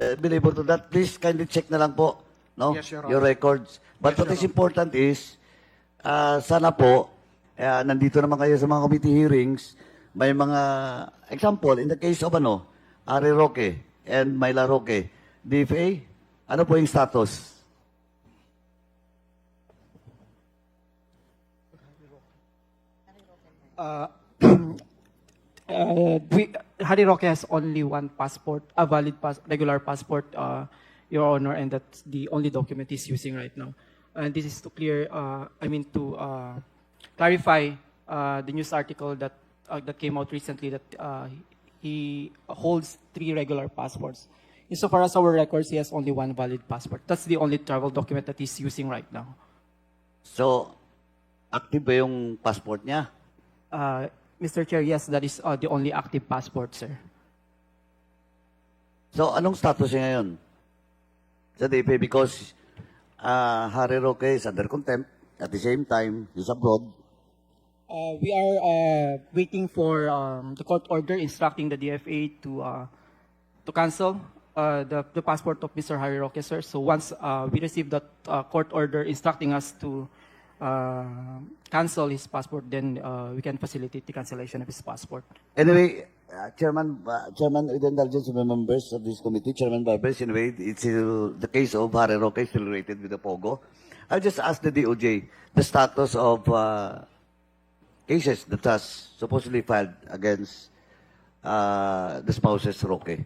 uh, believe to that, please kindly check na lang po no? Yes, Your your records. But Yes, what is important is, uh, sana po, uh, nandito naman kayo sa mga committee hearings, may mga example, in the case of ano, Ari Roque and Myla Roque, DFA, ano po yung status? Uh, uh, we, Harry Roque has only one passport, a valid pass, regular passport, uh, Your Honor, and that's the only document he's using right now. And this is to clear, uh, I mean, to uh, clarify uh, the news article that uh, that came out recently that uh, he holds three regular passports. Insofar as our records, he has only one valid passport. That's the only travel document that he's using right now. So, active ba yung passport niya? Uh, Mr. Chair, yes, that is uh, the only active passport, sir. So, anong status niya ngayon? Sa DFA because uh, Harry Roque is under contempt. At the same time, he's abroad. Uh, we are uh, waiting for um, the court order instructing the DFA to uh, to cancel uh, the, the passport of Mr. Harry Roque, sir. So once uh, we receive that uh, court order instructing us to uh, cancel his passport, then uh, we can facilitate the cancellation of his passport. Anyway, uh, Chairman, uh, Chairman, with the indulgence of the members of this committee, Chairman Barbers, anyway, it's still, the case of Harry Roque still related with the POGO. I just asked the DOJ the status of uh, cases that has supposedly filed against uh, the spouses Roque.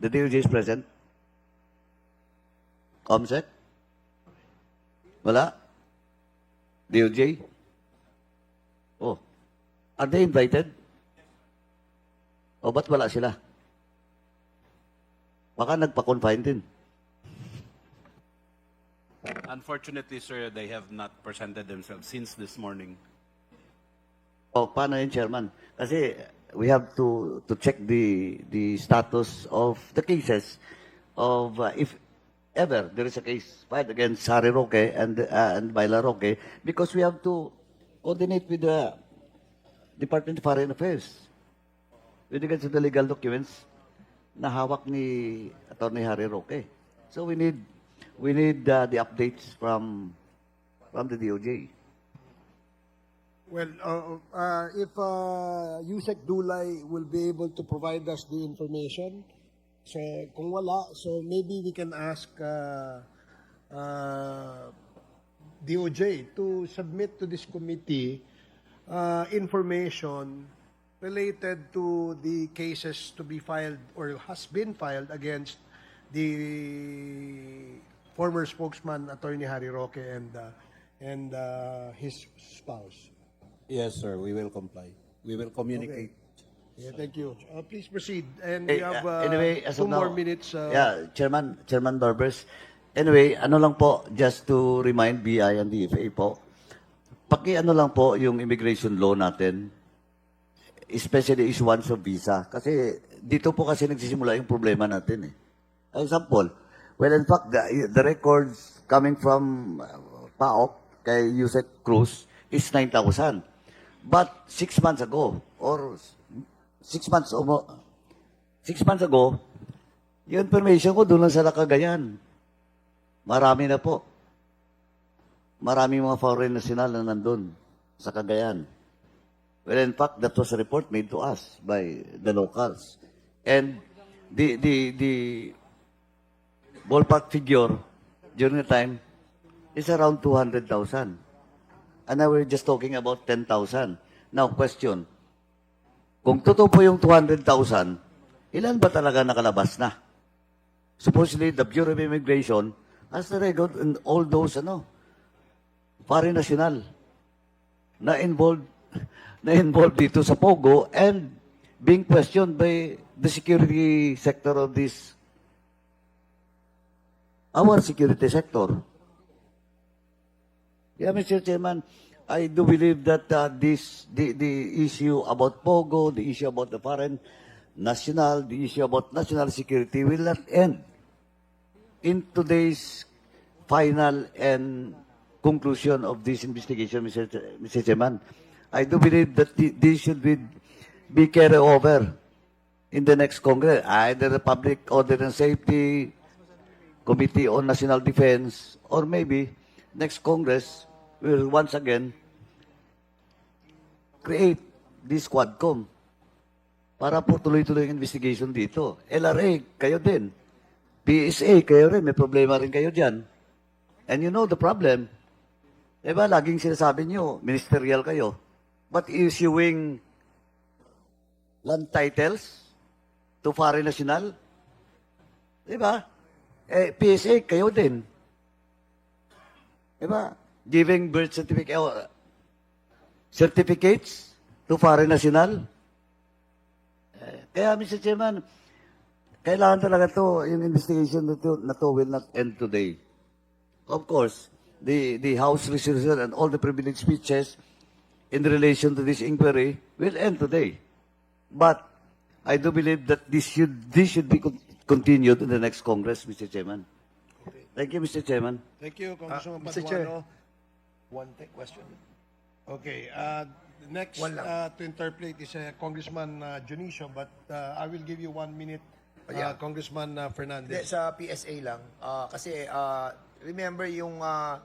The DOJ is present? Comsec? Wala? DOJ? Oh. Are they invited? O ba't wala sila? Baka nagpa-confine din. Unfortunately, sir, they have not presented themselves since this morning. O paano yun, Chairman? Kasi we have to to check the the status of the cases of uh, if ever there is a case filed against Harry Roque and uh, and Myla Roque because we have to coordinate with the Department of Foreign Affairs with regards to the legal documents na hawak ni Attorney Harry Roque. So we need we need uh, the updates from from the DOJ. Well, uh, uh, if uh, Yusek Dulay will be able to provide us the information, so kung wala, so maybe we can ask uh, uh, DOJ to submit to this committee uh, information related to the cases to be filed or has been filed against the former spokesman, Attorney Harry Roque, and uh, and uh, his spouse. Yes, sir. We will comply. We will communicate. Yeah, thank you. Uh, please proceed. And Eh, we have uh, uh, anyway, as two of now, more minutes. Uh, yeah, Chairman, Chairman Barbers. Anyway, ano lang po, just to remind BI and DFA po, paki ano lang po yung immigration law natin, especially issuance of visa. Kasi dito po kasi nagsisimula yung problema natin eh. Example, well in fact, the, the records coming from uh, PAOK kay Yusek Cruz is 9,000. But six months ago, or six months o mo- six months ago, yung information ko doon lang sa Cagayan. Marami na po. Maraming mga foreign national na nandun sa Cagayan. Well, in fact, that was a report made to us by the locals. And the, the, the ballpark figure during the time is around 200,000. And now we're just talking about 10,000. Now, question. Kung totoo po yung 200,000, ilan ba talaga nakalabas na? Supposedly, the Bureau of Immigration has the record in all those, ano, foreign national na involved na involved dito sa Pogo and being questioned by the security sector of this our security sector. Yeah, Mr. Chairman, I do believe that uh, this the, the issue about Pogo, the issue about the foreign national, the issue about national security will not end in today's final and conclusion of this investigation, Mr. Mr. Chairman. I do believe that thi- this should be, be carried over in the next Congress, either the Public Order and Safety, Committee on National Defense, or maybe next Congress will once again create this Quadcom para po tuloy-tuloy yung investigation dito. LRA, kayo din. PSA, kayo rin. May problema rin kayo dyan. And you know the problem. Diba, laging sinasabi nyo, ministerial kayo. But issuing land titles to foreign national, diba? Eh, PSA, kayo din. Diba? Giving birth certificate, oh, certificates to foreign national. Eh, Kaya, Mr. Chairman, kailangan talaga to, yung investigation na to, na to will not end today. Of course, the, the House resolution and all the privileged speeches in relation to this inquiry will end today. But I do believe that this should, this should be con- continued in the next Congress, Mr. Chairman. Thank you, Mr. Chairman. Thank you, Congressman Mr. Chair. Paduano. One th- question. Okay, uh, next One lang. uh, to interpolate is uh, Congressman uh, Junicio, but uh, I will give you one minute, uh, Yeah. Congressman uh, Hindi, Fernandez. sa PSA lang. Ah, kasi ah, remember yung ah,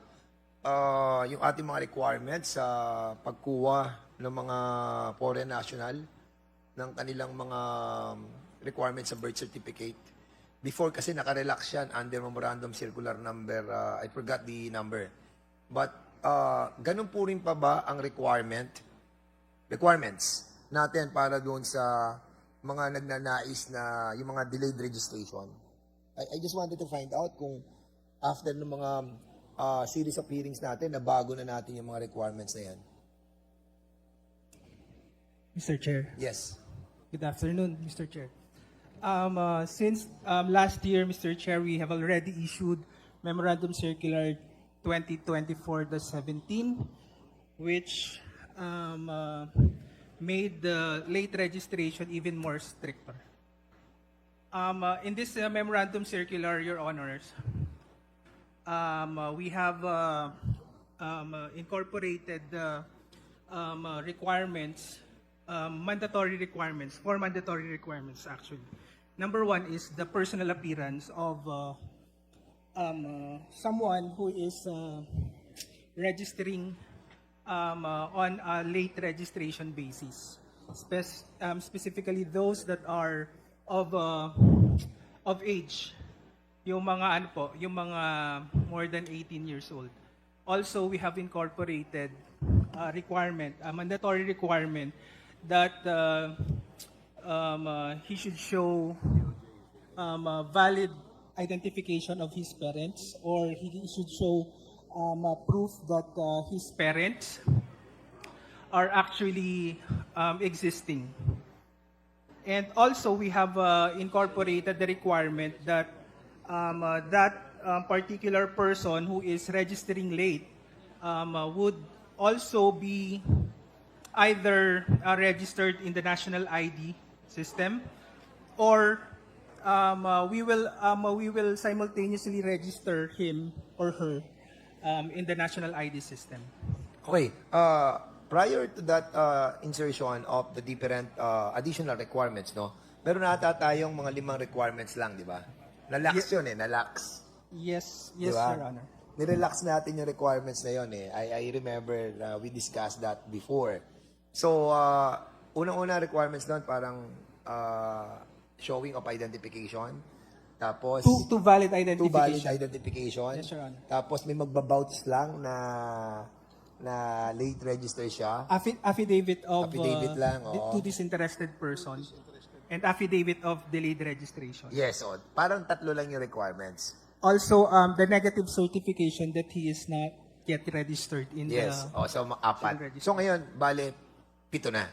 ah, yung ating mga requirements sa pagkuha ng mga foreign national ng kanilang mga um, requirements sa birth certificate. Before kasi nakarelax yan under memorandum circular number, ah, I forgot the number. But ah, ganun po rin pa ba ang requirement requirements natin para doon sa mga nagnanais na yung mga delayed registration. I, I just wanted to find out kung after ng mga uh, series of hearings natin, na bago na natin yung mga requirements na yan. Mr. Chair. Yes. Good afternoon, Mr. Chair. Um, uh, since um, last year, Mr. Chair, we have already issued Memorandum Circular 2024-17, which um, uh, made the late registration even more stricter. Um, uh, in this uh, Memorandum Circular, Your Honors, um, uh, we have uh, um, uh, incorporated the um, uh, requirements, um, mandatory requirements, four mandatory requirements actually. Number one is the personal appearance of uh, um, uh, someone who is uh, registering um, uh, on a late registration basis. Spec- um, specifically those that are of uh, of age yung mga ano po, yung mga more than 18 years old. Also, we have incorporated a requirement, a mandatory requirement that uh, um, uh, he should show um, a valid identification of his parents or he should show um, a proof that uh, his parents are actually um, existing. And also, we have uh, incorporated the requirement that um, uh, that um, particular person who is registering late um, uh, would also be either uh, registered in the national ID system or um, uh, we will um, uh, we will simultaneously register him or her um, in the national ID system. Okay. Uh, prior to that uh, insertion of the different uh, additional requirements, no? Meron ata tayong mga limang requirements lang, di ba? Nalax yun eh, nalax. Yes, yes, ba? Your Honor. Nirelax natin yung requirements na yun eh. I, I remember uh, we discussed that before. So, uh, unang-una requirements doon parang uh, showing of identification. Tapos, Two, two valid two valid identification. identification. Yes, Your Honor. Tapos may magbabouts lang na na late register siya. Affi- affidavit of Affidavit uh, lang, di- oo. to disinterested person and affidavit of delayed registration. Yes, oh, parang tatlo lang yung requirements. Also, um, the negative certification that he is not yet registered in Yes. the... Oh, so ma- apat. So ngayon, bale, pito na.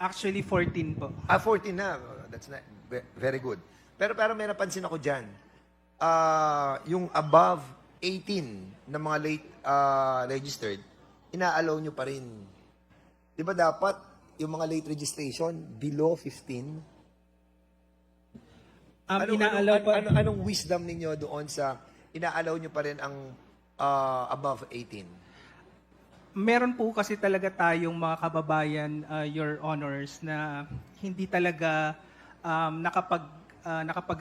Actually, 14 po. Ah, 14 na. That's not, ve- very good. Pero pero may napansin ako dyan. Ah, yung above 18 na mga late ah, registered, ina-allow nyo pa rin. Di ba dapat yung mga late registration below 15? Um, Ano, inaalaw ano, pa, ano, anong wisdom ninyo doon sa ina-allow nyo pa rin ang ah, above 18? meron po kasi talaga tayong mga kababayan, uh, Your Honors, na hindi talaga um, nakapag, uh, nakapag